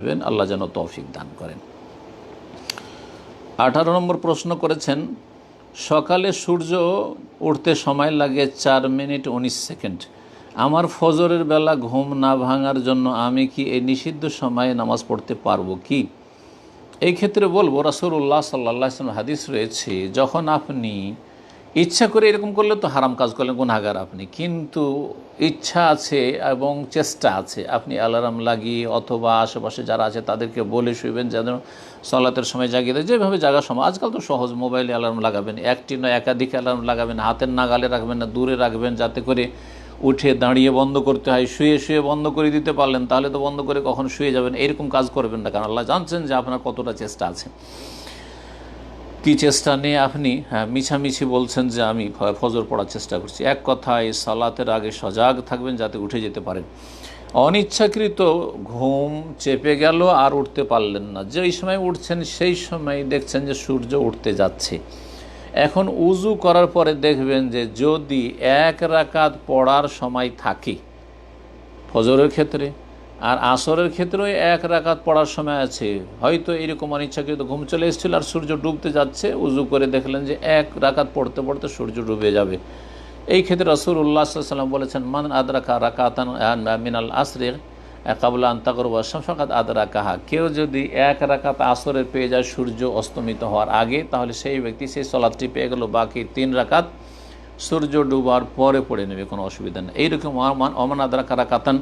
করবেন, আল্লাহ যেন তৌফিক দান করেন। আঠারো নম্বর প্রশ্ন করেছেন, সকালে সূর্য উঠতে সময় লাগে চার মিনিট উনিশ সেকেন্ড। আমার ফজরের বেলা ঘুম না ভাঙার জন্য আমি কি এই নিষিদ্ধ সময়ে নামাজ পড়তে পারব কি? এই ক্ষেত্রে বলব রাসুল্লাহ সাল্লাহ সাল্লাম হাদিস রয়েছে, যখন আপনি ইচ্ছা করে এরকম করলে তো হারাম কাজ করলেন গুনাগার আপনি। কিন্তু ইচ্ছা আছে এবং চেষ্টা আছে। আপনি অ্যালার্ম লাগিয়ে অথবা আশেপাশে যারা আছে তাদেরকে বলে শুইবেন যেন সলাতের সময় জাগিয়ে দেয়। যেভাবে জাগার সময় আজকাল তো সহজ মোবাইলে অ্যালার্ম লাগাবেন। একটি নয়, একাধিক অ্যালার্ম লাগাবেন। হাতের নাগালে রাখবেন না, দূরে রাখবেন যাতে করে উঠে দাঁড়িয়ে বন্ধ করতে হয়। শুয়ে শুয়ে বন্ধ করে দিতে পারলেন, তাহলে তো বন্ধ করে কখন শুয়ে যাবেন। এরকম কাজ করবেন না। কারণ আল্লাহ জানছেন যে আপনার কতটা চেষ্টা আছে। কি চেষ্টা নিয়ে আপনি হ্যাঁ মিছামিছি বলছেন যে আমি ফজর পড়ার চেষ্টা করছি। এক কথায় সালাতের আগে সজাগ থাকবেন যাতে উঠে যেতে পারেন। অনিচ্ছাকৃত ঘুম চেপে গেল আর উঠতে পারলেন না। যেই সময় উঠছেন সেই সময় দেখছেন যে সূর্য উঠতে যাচ্ছে। এখন উজু করার পরে দেখবেন যে যদি এক রাকাত পড়ার সময় থাকে, ফজরের ক্ষেত্রে আর আসরের ক্ষেত্রেও এক রাকাত পড়ার সময় আছে। হয়তো এরকম অনিচ্ছাকৃত ঘুম চলে এসেছিল আর সূর্য ডুবতে যাচ্ছে, উজু করে দেখলেন যে এক রাকাত পড়তে পড়তে সূর্য ডুবে যাবে। এই ক্ষেত্রে রসুল উল্লাহ সাল্লাম বলেছেন, মান আদরাকা রাকাতান মিনাল আসরে কাবুল আন্তাকর ওয়াসাম ফাকাত আদরা কাহা কেউ যদি এক রাকাত আসরের পেয়ে যায় সূর্য অস্তমিত হওয়ার আগে, তাহলে সেই ব্যক্তি সেই সলাদটি পেয়ে গেল, বাকি তিন রাকাত সূর্য ডুবার পরে পড়ে নেবে, কোনো অসুবিধা নেই। এইরকম অমান অমান আদরা কারা কাতান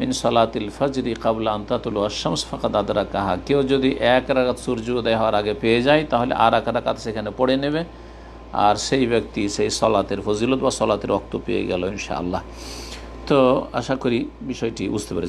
মিন সলাতিল ফজরি কাবলা আন্তাতুল আশামস ফাঁকাত আদরা কাহা কেউ যদি এক রাকাত সূর্য উদয় হওয়ার আগে পেয়ে যায়, তাহলে আর এক রাকাত সেখানে পড়ে নেবে। আর সেই ব্যক্তি সেই সলাতের ফজিলত বা সলাতের রক্ত পেয়ে গেল ইনশাআল্লাহ। তো আশা করি বিষয়টি বুঝতে পেরেছেন।